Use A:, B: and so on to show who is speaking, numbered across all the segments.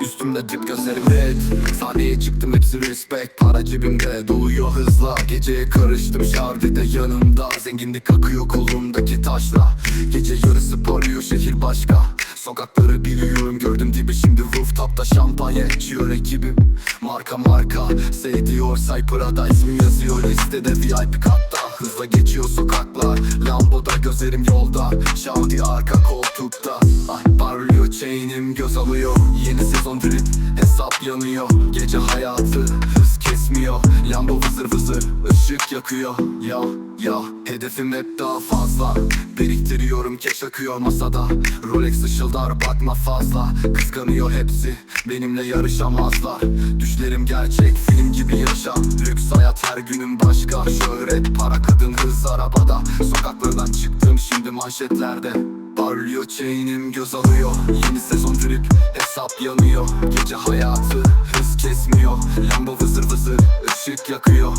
A: Üstümde dip gözlerim red. Sahneye çıktım hepsi respect. Para cebimde doluyor hızla. Geceye karıştım şardi de yanımda. Zenginlik akıyor kolumdaki taşla. Gece yarısı parıyor şehir başka. Sokakları biliyorum gördüm dibi. Şimdi rooftopta şampanya içiyor ekibim. Marka marka say Prada ismim yazıyor. Listede VIP katta. Hızla geçiyor sokaklar. Lamboda gözlerim yolda. Şaudi arka koltukta. Ay parlıyor chainim göz alıyor. Yeni sezon drip hesap yanıyor. Gece hayatı hız kesmiyor. Lambo vızır vızır ışık yakıyor. Ya ya hedefim hep daha fazla. Biriktiriyorum keş akıyor masada. Rolex ışıldar bakma fazla. Kıskanıyor hepsi benimle yarışamazlar. Düşlerim gerçek film gibi yaşa. Lüks hayat her günün başka. Şöhret para kadın hız arabada. Sokaklardan şimdi manşetlerde. Parlıyor chainim göz alıyor. Yeni sezon drip hesap yanıyor. Gece hayatı hız kesmiyor. Lambo vızır vızır ışık yakıyor.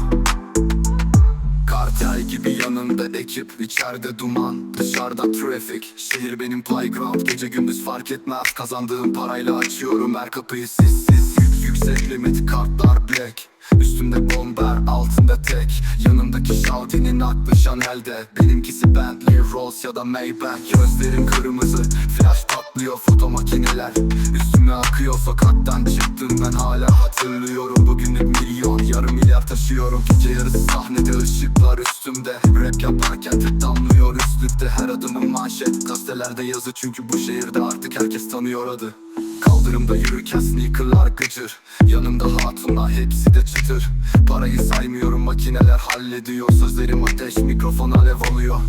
A: Kartel gibi yanımda ekip içeride duman Dışarıda trafik. Şehir benim playground Gece gündüz fark etmez. Kazandığım parayla açıyorum her kapıyı Sissiz yük yüksek limit kartlar black Üstümde bomber altında tek. Yanımdaki Shawty'nin aklı Chanel'de. Benimkisi Bentley Rolls ya da Maybach. Gözlerim kırmızı flash patlıyor foto makineler. Üstüme akıyor sokaktan çıktım ben hala hatırlıyorum. Bugünlük milyon yarım milyar taşıyorum. Gece yarısı sahnede ışıklar üstümde. Rap yaparken damlıyor üstlükte. Her adımım manşet. Gazetelerde yazı Çünkü bu şehirde artık herkes tanıyor adı Kaldırımda yürürken sneakerlar gıcır. Yanımda hatunlar hepsi de çıtır. Parayı saymıyorum makineler hallediyor. Sözlerim ateş mikrofon alev oluyor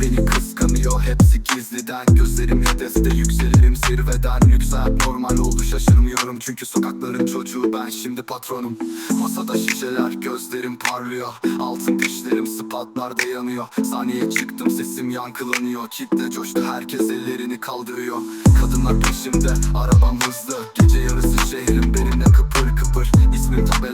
A: Beni kıskanıyor hepsi gizliden. Gözlerim hedefte yükselirim zirveden hayat normal oldu şaşırmıyorum. Çünkü sokakların çocuğu ben şimdi patronum. Masada şişeler gözlerim parlıyor. Altın dişlerim spotlarda yanıyor. Sahneye çıktım sesim yankılanıyor. Kitle coştu herkes ellerini kaldırıyor. Kadınlar peşimde arabam hızlı. Gece yarısı şehrim benimle kıpır kıpır. İsmim tabelada neon